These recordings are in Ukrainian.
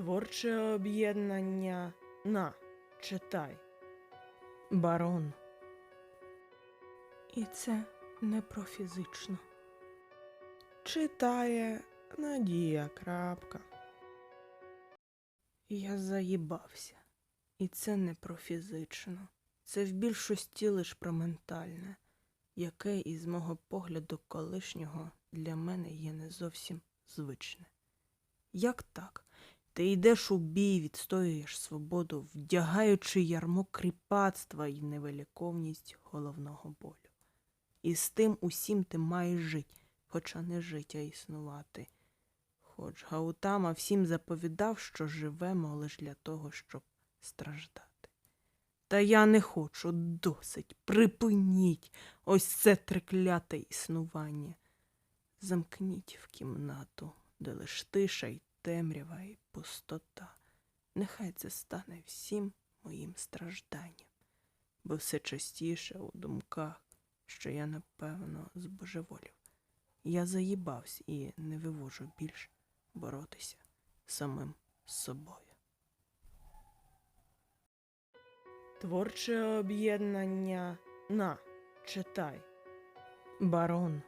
Творче об'єднання на читай. Барон. І це не про фізично. Читає Надія Крапка. Я заїбався. І це не про фізично. Це в більшості лиш про ментальне, яке із мого погляду колишнього для мене є не зовсім звичне. Як так? Ти йдеш у бій, відстоюєш свободу, вдягаючи ярмо кріпацтва і невиліковність головного болю. І з тим усім ти маєш жити, хоча не жить, а існувати. Хоч Гаутама всім заповідав, що живемо лише для того, щоб страждати. Та я не хочу, досить, припиніть ось це трикляте існування. Замкніть в кімнату, де лиш тиша й темрява і пустота. Нехай це стане всім моїм стражданням, бо все частіше у думках, що я напевно збожеволів. Я заїбався і не вивожу більш боротися самим з собою. Творче об'єднання на читай. Барон.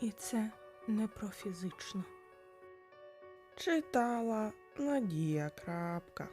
І це не про фізично. Читала Надія Крапка.